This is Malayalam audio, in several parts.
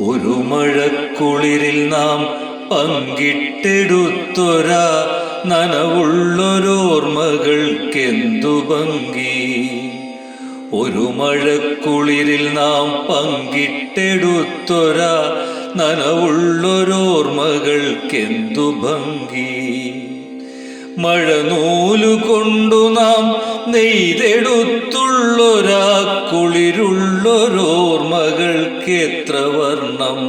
ഒരു മഴക്കുളിരിൽ നാം പങ്കിട്ടെടുത്തൊരാ നനവുള്ളൊരോർമ്മകൾക്കെന്തു ഭംഗി? ഒരു മഴക്കുളിരിൽ നാം പങ്കിട്ടെടുത്തൊരാ നനവുള്ളൊരോർമ്മകൾക്കെന്തു ഭംഗി? മഴനൂലു നാം നെയ്തെടുത്തുള്ളൊരാ കുളിരുള്ളൊരോർമ്മകൾക്ക് എത്ര വർണം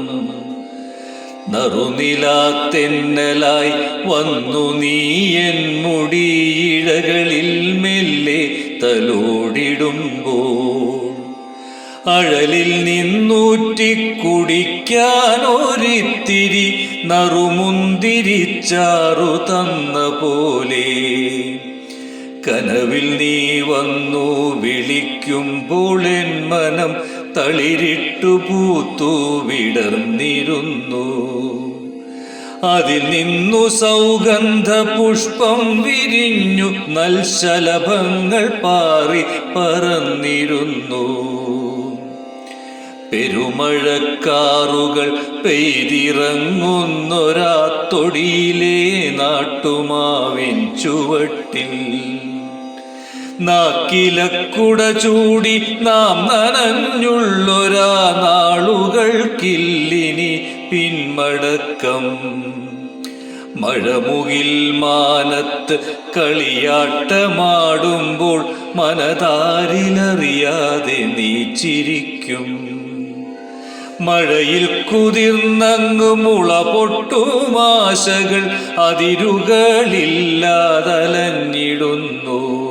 നറുനിലാത്തെന്നലായി വന്നു നീ എൻ മുടിയിഴകളിൽ മെല്ലെ തലോടിടുമ്പോൾ. അഴലിൽ നിന്നൂറ്റി കുടിക്കാൻ ഒരിത്തിരി നറുമുന്തിരിച്ചാറു തന്ന പോലെ. കനവിൽ നീ വന്നു വിളിക്കുമ്പോൾ എൻ മനം തളിരിട്ടു പൂത്തു വിടർന്നിരുന്നു. അതിൽ നിന്നു സൗഗന്ധ പുഷ്പം വിരിഞ്ഞു നൽശലഭങ്ങൾ പാറി പറന്നിരുന്നു. പെരുമഴക്കാറുകൾ പെയ്തിറങ്ങുന്നൊരാ തൊടിയിലെ നാട്ടുമാവിൻ ചുവട്ടിൽ. നാക്കിലക്കുട ചൂടി നാം നനഞ്ഞുള്ളൊരാ നാളുകൾക്കില്ലിനി പിന്മടക്കം. മഴമുകിൽ മാനത്ത് കളിയാട്ടമാടുമ്പോൾ മനതാരിലറിയാതെ നീ ചിരിക്കും. മഴയിൽ കുതിർന്നങ്ങു മുള പൊട്ടുമാശകൾ അതിരുകളില്ലാതലഞ്ഞിടുന്നു.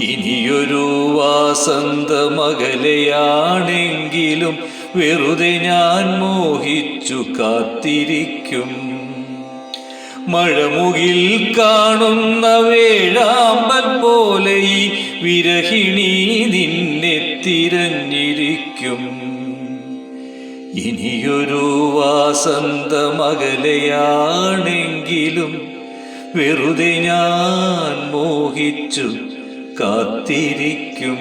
ഇനിയൊരു വാസന്ത മകലയാണെങ്കിലും വെറുതെ ഞാൻ മോഹിച്ചു കാത്തിരിക്കും. മഴമുകിൽ കാണുന്ന വേഴാമ്പൽ പോലെ ഈ വിരഹിണി നിന്നെ തിരഞ്ഞിരിക്കും. ഇനിയൊരു വാസന്തമകലയാണെങ്കിലും വെറുതെ ഞാൻ മോഹിച്ചു കാത്തിരിക്കും.